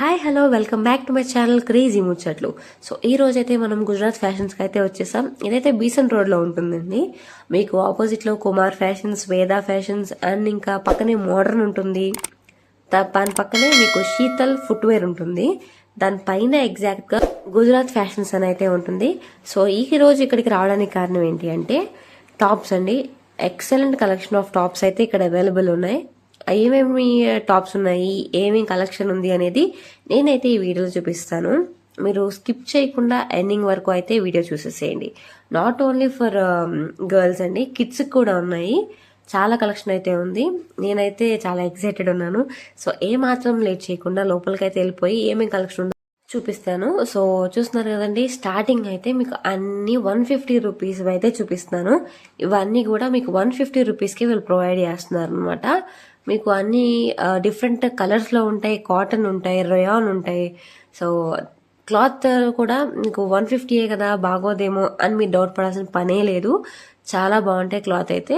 Hi hello welcome back to my channel crazy ముచ్చట్లు so ఈ రోజైతే మనం గుజరాత్ ఫ్యాషన్స్కి అయితే వచ్చేసాం. ఇదైతే బీసెంట్ రోడ్లో ఉంటుందండి. మీకు ఆపోజిట్లో Kumar fashions Veda fashions and ఇంకా పక్కనే మోడర్న్ ఉంటుంది. దా- దాని పక్కనే మీకు శీతల్ ఫుట్వేర్ ఉంటుంది. దానిపైన ఎగ్జాక్ట్గా గుజరాత్ ఫ్యాషన్స్ అని అయితే ఉంటుంది. సో ఈ రోజు ఇక్కడికి రావడానికి కారణం ఏంటి అంటే టాప్స్ అండి. ఎక్సలెంట్ కలెక్షన్ ఆఫ్ టాప్స్ అయితే ఇక్కడ అవైలబుల్ ఉన్నాయి. ఏమేమి టాప్స్ ఉన్నాయి ఏమేమి కలెక్షన్ ఉంది అనేది నేనైతే ఈ వీడియోలో చూపిస్తాను. మీరు స్కిప్ చేయకుండా ఎండింగ్ వరకు అయితే వీడియో చూసేసేయండి. నాట్ ఓన్లీ ఫర్ గర్ల్స్ అండి కిడ్స్ కూడా ఉన్నాయి. చాలా కలెక్షన్ అయితే ఉంది. నేనైతే చాలా ఎక్సైటెడ్ ఉన్నాను. సో ఏ మాత్రం లేట్ చేయకుండా లోపలికి అయితే వెళ్ళిపోయి ఏమేమి కలెక్షన్ ఉందో చూపిస్తాను. సో చూస్తున్నారు కదండి స్టార్టింగ్ అయితే మీకు అన్ని వన్ ఫిఫ్టీ రూపీస్ అయితే చూపిస్తున్నాను ఇవన్నీ కూడా మీకు వన్ ఫిఫ్టీ రూపీస్కి వీళ్ళు ప్రొవైడ్ చేస్తున్నారు అనమాట మీకు అన్ని డిఫరెంట్ కలర్స్లో ఉంటాయి కాటన్ ఉంటాయి రయాన్ ఉంటాయి. సో క్లాత్ కూడా మీకు వన్ ఫిఫ్టీయే కదా బాగోదేమో అని మీరు డౌట్ పడాల్సిన పనే లేదు. చాలా బాగుంటాయి క్లాత్ అయితే.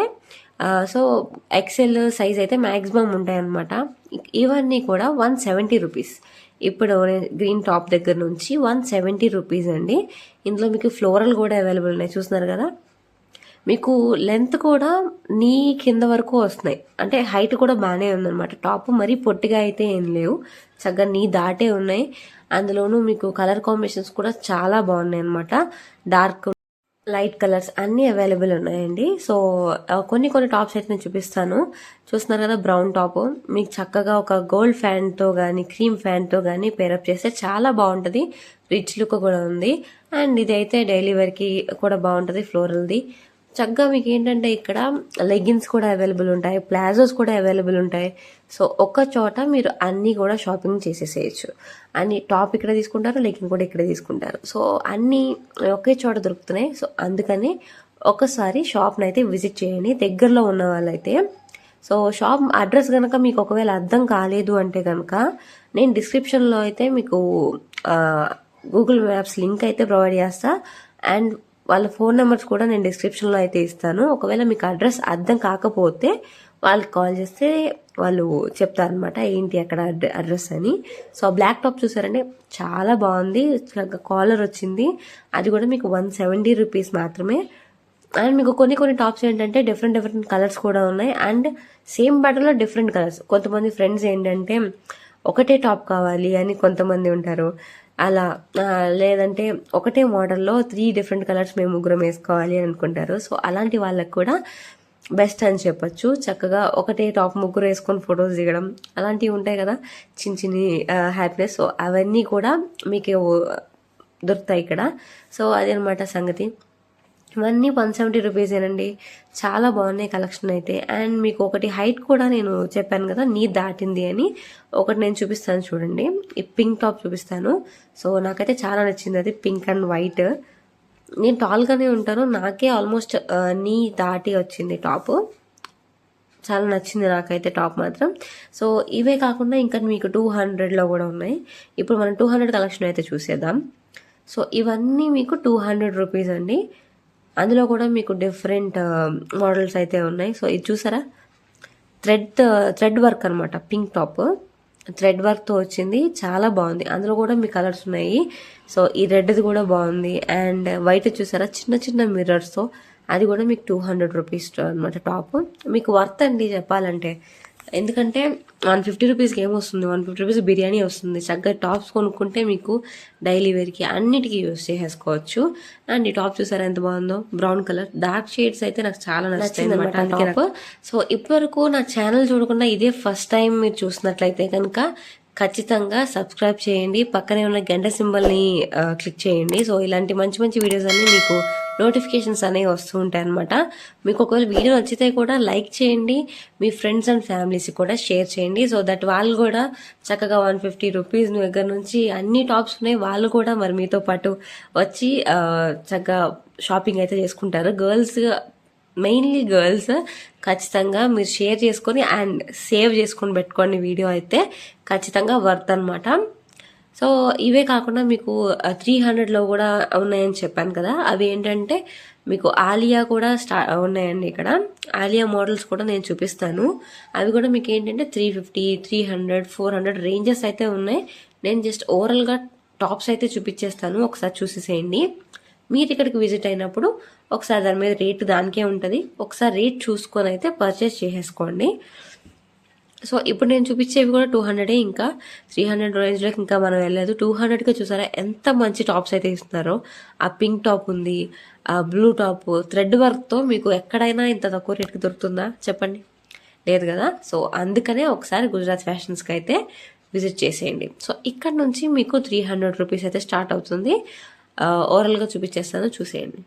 సో ఎక్సెల్ సైజ్ అయితే మ్యాక్సిమం ఉంటాయి అనమాట ఇవన్నీ కూడా వన్ సెవెంటీ రూపీస్ ఇప్పుడు గ్రీన్ టాప్ దగ్గర నుంచి వన్ సెవెంటీ రూపీస్ అండి. ఇందులో మీకు ఫ్లోరల్ కూడా అవైలబుల్ ఉన్నాయి. చూస్తున్నారు కదా? మీకు లెంత్ కూడా నీ కింద వరకు వస్తున్నాయి. అంటే హైట్ కూడా బాగానే ఉందన్నమాట. టాప్ మరీ పొట్టిగా అయితే ఏం లేవు. చక్కగా నీ దాటే ఉన్నాయి. అందులోనూ మీకు కలర్ కాంబినేషన్స్ కూడా చాలా బాగున్నాయి అనమాట డార్క్ లైట్ కలర్స్ అన్నీ అవైలబుల్ ఉన్నాయండి. సో కొన్ని కొన్ని టాప్స్ అయితే నేను చూపిస్తాను. చూస్తున్నారు కదా బ్రౌన్ టాప్ మీకు చక్కగా ఒక గోల్డ్ ఫ్యాన్తో కానీ క్రీమ్ ఫ్యాన్తో కానీ పేరప్ చేస్తే చాలా బాగుంటుంది. రిచ్ లుక్ కూడా ఉంది. అండ్ ఇదైతే డైలీ వేర్కి కూడా బాగుంటుంది ఫ్లోరల్ది చక్కగా మీకు ఏంటంటే ఇక్కడ లెగ్గిన్స్ కూడా అవైలబుల్ ఉంటాయి ప్లాజోస్ కూడా అవైలబుల్ ఉంటాయి. సో ఒక్క చోట మీరు అన్నీ కూడా షాపింగ్ చేసేసేయచ్చు. అన్ని టాప్ ఇక్కడ తీసుకుంటారు లెగ్గిన్ కూడా ఇక్కడ తీసుకుంటారు. సో అన్నీ ఒకే చోట దొరుకుతున్నాయి. సో అందుకని ఒకసారి షాప్ని అయితే విజిట్ చేయండి. దగ్గరలో ఉన్న వాళ్ళైతే. సో షాప్ అడ్రస్ కనుక మీకు ఒకవేళ అర్థం కాలేదు అంటే కనుక నేను డిస్క్రిప్షన్లో అయితే మీకు గూగుల్ మ్యాప్స్ లింక్ అయితే ప్రొవైడ్ చేస్తా. అండ్ వాళ్ళ ఫోన్ నెంబర్స్ కూడా నేను డిస్క్రిప్షన్లో అయితే ఇస్తాను. ఒకవేళ మీకు అడ్రస్ అర్థం కాకపోతే వాళ్ళకి కాల్ చేస్తే వాళ్ళు చెప్తారనమాట ఏంటి అక్కడ అడ్ర- అడ్రస్ అని. సో బ్లాక్ టాప్ చూసారంటే చాలా బాగుంది. కాలర్ వచ్చింది. అది కూడా మీకు వన్ సెవెంటీ రూపీస్ మాత్రమే. అండ్ మీకు కొన్ని కొన్ని టాప్స్ ఏంటంటే డిఫరెంట్ డిఫరెంట్ కలర్స్ కూడా ఉన్నాయి. అండ్ సేమ్ బట్టలో డిఫరెంట్ కలర్స్. కొంతమంది ఫ్రెండ్స్ ఏంటంటే ఒకటే టాప్ కావాలి అని కొంతమంది ఉంటారు. అలా లేదంటే ఒకటే మోడల్లో త్రీ డిఫరెంట్ కలర్స్ మేము ముగ్గురం వేసుకోవాలి అని అనుకుంటారు. సో అలాంటి వాళ్ళకు కూడా బెస్ట్ అని చెప్పొచ్చు. చక్కగా ఒకటే టాప్ ముగ్గురు వేసుకొని ఫొటోస్ దిగడం అలాంటివి ఉంటాయి కదా. చిన్న చిన్ని హ్యాపీనెస్ సో అవన్నీ కూడా మీకు దొరుకుతాయి ఇక్కడ. సో అదనమాట సంగతి. ఇవన్నీ వన్ సెవెంటీ రూపీసేనండి చాలా బాగున్నాయి కలెక్షన్ అయితే. అండ్ మీకు ఒకటి హైట్ కూడా నేను చెప్పాను కదా నీ దాటింది అని. ఒకటి నేను చూపిస్తాను చూడండి. ఈ పింక్ టాప్ చూపిస్తాను. సో నాకైతే చాలా నచ్చింది అది పింక్ అండ్ వైట్ నేను టాల్గానే ఉంటాను నాకే ఆల్మోస్ట్ నీ దాటి వచ్చింది టాప్ చాలా నచ్చింది నాకైతే టాప్ మాత్రం. సో ఇవే కాకుండా ఇంకా మీకు టూ హండ్రెడ్లో కూడా ఉన్నాయి. ఇప్పుడు మనం టూ హండ్రెడ్ కలెక్షన్ అయితే చూసేద్దాం. సో ఇవన్నీ మీకు టూ హండ్రెడ్ రూపీస్ అండి. అందులో కూడా మీకు డిఫరెంట్ మోడల్స్ uh, అయితే ఉన్నాయి. సో ఇది చూసారా? థ్రెడ్ థ్రెడ్ వర్క్ అనమాట పింక్ టాప్ థ్రెడ్ వర్క్తో వచ్చింది. చాలా బాగుంది. అందులో కూడా మీ కలర్స్ ఉన్నాయి. సో ఈ రెడ్ది కూడా బాగుంది. అండ్ వైట్ చూసారా? చిన్న చిన్న మిర్రర్స్తో అది కూడా మీకు టూ హండ్రెడ్ రూపీస్ అనమాట టాప్ మీకు వర్త్ అండి చెప్పాలంటే. ఎందుకంటే వన్ ఫిఫ్టీ రూపీస్కి ఏమొస్తుంది వన్ ఫిఫ్టీ రూపీస్ బిర్యానీ వస్తుంది. చక్కగా టాప్స్ కొనుక్కుంటే మీకు డైలీ వేర్కి అన్నిటికీ యూస్ చేసేసుకోవచ్చు. అండ్ ఈ టాప్ చూసారా? ఎంత బాగుందో? Brown colour. డార్క్ షేడ్స్ అయితే నాకు చాలా నచ్చింది అనమాట సో ఇప్పటివరకు నా ఛానల్ చూడకుండా ఇదే ఫస్ట్ టైం మీరు చూసినట్లయితే కనుక ఖచ్చితంగా సబ్స్క్రైబ్ చేయండి. పక్కనే ఉన్న గంట సింబల్ని క్లిక్ చేయండి. సో ఇలాంటి మంచి మంచి వీడియోస్ అన్ని మీకు నోటిఫికేషన్స్ అనేవి వస్తూ ఉంటాయి అనమాట మీకు ఒకవేళ వీడియో నచ్చితే కూడా లైక్ చేయండి. మీ ఫ్రెండ్స్ అండ్ ఫ్యామిలీస్కి కూడా షేర్ చేయండి. సో దట్ వాళ్ళు కూడా చక్కగా వన్ ఫిఫ్టీ రూపీస్ దగ్గర నుంచి అన్ని టాప్స్ ఉన్నాయి. వాళ్ళు కూడా మరి మీతో పాటు వచ్చి చక్కగా షాపింగ్ అయితే చేసుకుంటారు. గర్ల్స్ మెయిన్లీ గర్ల్స్ ఖచ్చితంగా మీరు షేర్ చేసుకొని అండ్ సేవ్ చేసుకొని పెట్టుకోండి వీడియో అయితే. ఖచ్చితంగా వర్త్ అనమాట సో ఇవే కాకుండా మీకు uh, త్రీ హండ్రెడ్లో కూడా ఉన్నాయని చెప్పాను కదా. అవి ఏంటంటే మీకు ఆలియా కూడా స్టా uh, ఉన్నాయండి ఇక్కడ. ఆలియా మోడల్స్ కూడా నేను చూపిస్తాను. అవి కూడా మీకు ఏంటంటే three fifty three hundred four hundred ranges అయితే ఉన్నాయి. నేను జస్ట్ ఓవరాల్గా టాప్స్ అయితే చూపించేస్తాను. ఒకసారి చూసేసేయండి. మీరు ఇక్కడికి విజిట్ అయినప్పుడు ఒకసారి దాని మీద రేటు దానికే ఉంటుంది. ఒకసారి రేట్ చూసుకొని అయితే పర్చేస్ చేసేసుకోండి. సో ఇప్పుడు నేను చూపించేవి కూడా టూ హండ్రెడే ఇంకా. త్రీ హండ్రెడ్ రేంజ్లోకి ఇంకా మనం వెళ్ళలేదు. టూ హండ్రెడ్గా చూసారా? ఎంత మంచి టాప్స్ అయితే ఇస్తున్నారో. ఆ పింక్ టాప్ ఉంది ఆ బ్లూ టాప్. థ్రెడ్ వర్క్తో మీకు ఎక్కడైనా ఇంత తక్కువ రేట్కి దొరుకుతుందా? చెప్పండి. లేదు కదా? సో అందుకనే ఒకసారి గుజరాత్ ఫ్యాషన్స్కి అయితే విజిట్ చేసేయండి. సో ఇక్కడ నుంచి మీకు త్రీ హండ్రెడ్ రూపీస్ అయితే స్టార్ట్ అవుతుంది. ఓవరాల్గా చూపించేస్తాను చూసేయండి.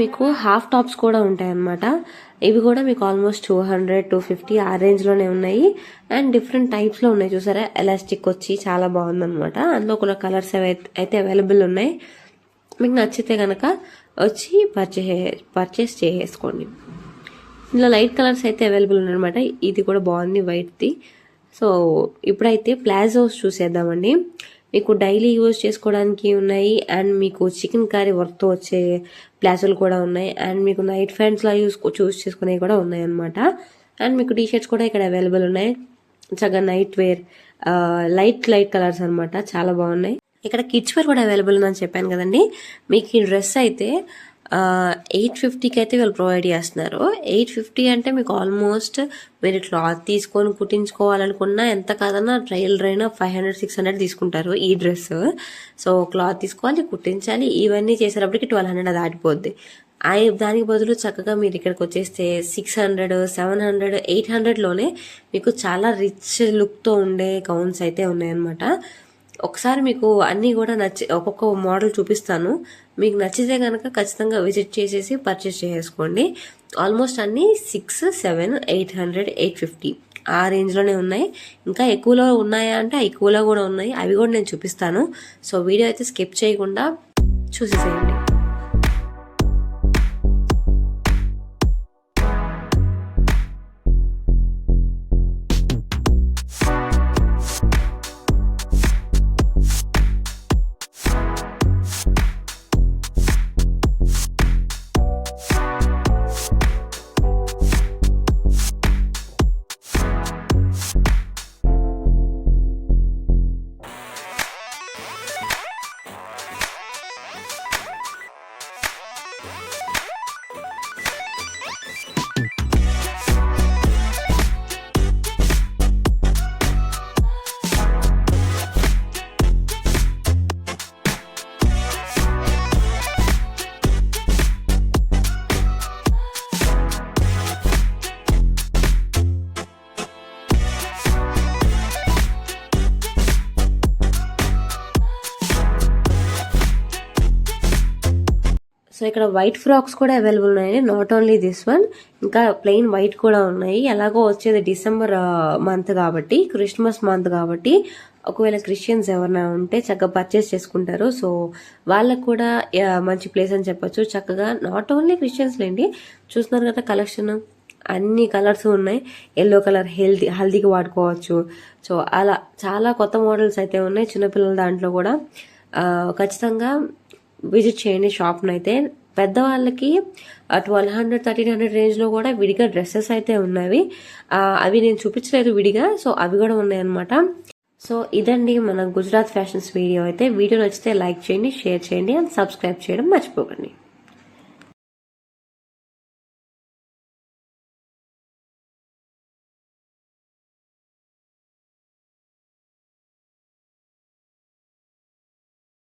మీకు హాఫ్ టాప్స్ కూడా ఉంటాయన్నమాట. ఇవి కూడా మీకు almost two hundred two fifty ఆ రేంజ్లోనే ఉన్నాయి. అండ్ డిఫరెంట్ టైప్స్లో ఉన్నాయి. చూసారా? ఎలాస్టిక్ వచ్చి చాలా బాగుందన్నమాట. అందులో కొన్ని కలర్స్ అయితే అవైలబుల్ ఉన్నాయి. మీకు నచ్చితే కనుక వచ్చి పర్చే పర్చేస్ చేసేసుకోండి ఇందులో లైట్ కలర్స్ అయితే అవైలబుల్ ఉన్నాయన్నమాట. ఇది కూడా బాగుంది వైట్ది సో ఇప్పుడైతే ప్లాజోస్ చూసేద్దామండి. మీకు డైలీ యూజ్ చేసుకోవడానికి ఉన్నాయి. అండ్ మీకు చికెన్ కర్రీ వర్క్తో వచ్చే ప్లాసులు కూడా ఉన్నాయి. అండ్ మీకు నైట్ ఫ్యాంట్స్లా యూస్ చూస్ చేసుకునేవి కూడా ఉన్నాయి అనమాట అండ్ మీకు టీ షర్ట్స్ కూడా ఇక్కడ అవైలబుల్ ఉన్నాయి. చక్కగా night wear light light colours అనమాట చాలా బాగున్నాయి. ఇక్కడ కిడ్స్ వేర్ కూడా అవైలబుల్ ఉందని చెప్పాను కదండి. మీకు ఈ డ్రెస్ అయితే ఎయిట్ ఫిఫ్టీకి అయితే వీళ్ళు ప్రొవైడ్ చేస్తున్నారు. ఎయిట్ ఫిఫ్టీ అంటే మీకు ఆల్మోస్ట్ మీరు క్లాత్ తీసుకొని కుట్టించుకోవాలనుకున్నా ఎంత కాదన్నా ట్రయల్ అయినా ఫైవ్ హండ్రెడ్ సిక్స్ హండ్రెడ్ తీసుకుంటారు ఈ డ్రెస్ సో క్లాత్ తీసుకోవాలి కుట్టించాలి ఇవన్నీ చేసేటప్పటికి ట్వెల్వ్ హండ్రెడ్ దాటిపోద్ది. ఆ దానికి బదులు చక్కగా మీరు ఇక్కడికి వచ్చేస్తే six hundred seven hundred eight హండ్రెడ్లోనే మీకు చాలా రిచ్ లుక్తో ఉండే గౌన్స్ అయితే ఉన్నాయన్నమాట. ఒకసారి మీకు అన్నీ కూడా నచ్చి ఒక్కొక్క మోడల్ చూపిస్తాను. మీకు నచ్చితే కనుక ఖచ్చితంగా విజిట్ చేసేసి పర్చేస్ చేసేసుకోండి. ఆల్మోస్ట్ అన్నీ six seven eight hundred eight fifty ఆ రేంజ్లోనే ఉన్నాయి. ఇంకా ఎక్కువలో ఉన్నాయా అంటే ఎక్కువలో కూడా ఉన్నాయి. అవి కూడా నేను చూపిస్తాను. సో వీడియో అయితే స్కిప్ చేయకుండా చూసేసేయండి. సో ఇక్కడ వైట్ ఫ్రాక్స్ కూడా అవైలబుల్ ఉన్నాయండి. నాట్ ఓన్లీ దిస్ వన్ ఇంకా ప్లెయిన్ వైట్ కూడా ఉన్నాయి. ఎలాగో వచ్చేది డిసెంబర్ మంత్ uh, కాబట్టి క్రిస్మస్ మంత్ కాబట్టి ఒకవేళ క్రిస్టియన్స్ ఎవరైనా ఉంటే చక్కగా పర్చేస్ చేసుకుంటారు. సో వాళ్ళకు కూడా uh, మంచి ప్లేస్ అని చెప్పొచ్చు. చక్కగా నాట్ ఓన్లీ క్రిస్టియన్స్ లేండి చూస్తున్నారు కదా కలెక్షన్ అన్ని కలర్స్ ఉన్నాయి. ఎల్లో కలర్ హెల్దీ హల్దీకి వాడుకోవచ్చు. సో అలా చాలా కొత్త మోడల్స్ అయితే ఉన్నాయి. చిన్నపిల్లల దాంట్లో కూడా. Uh, ఖచ్చితంగా విజిట్ చేయండి షాప్ను అయితే పెద్దవాళ్ళకి ట్వెల్వ్ హండ్రెడ్ థర్టీన్ హండ్రెడ్ రేంజ్లో కూడా విడిగా డ్రెస్సెస్ అయితే ఉన్నవి. అవి నేను చూపించలేదు విడిగా సో అవి కూడా ఉన్నాయన్నమాట. సో ఇదండి మన గుజరాత్ ఫ్యాషన్స్ వీడియో అయితే. వీడియో నచ్చితే లైక్ చేయండి షేర్ చేయండి అండ్ సబ్స్క్రైబ్ చేయడం మర్చిపోకండి.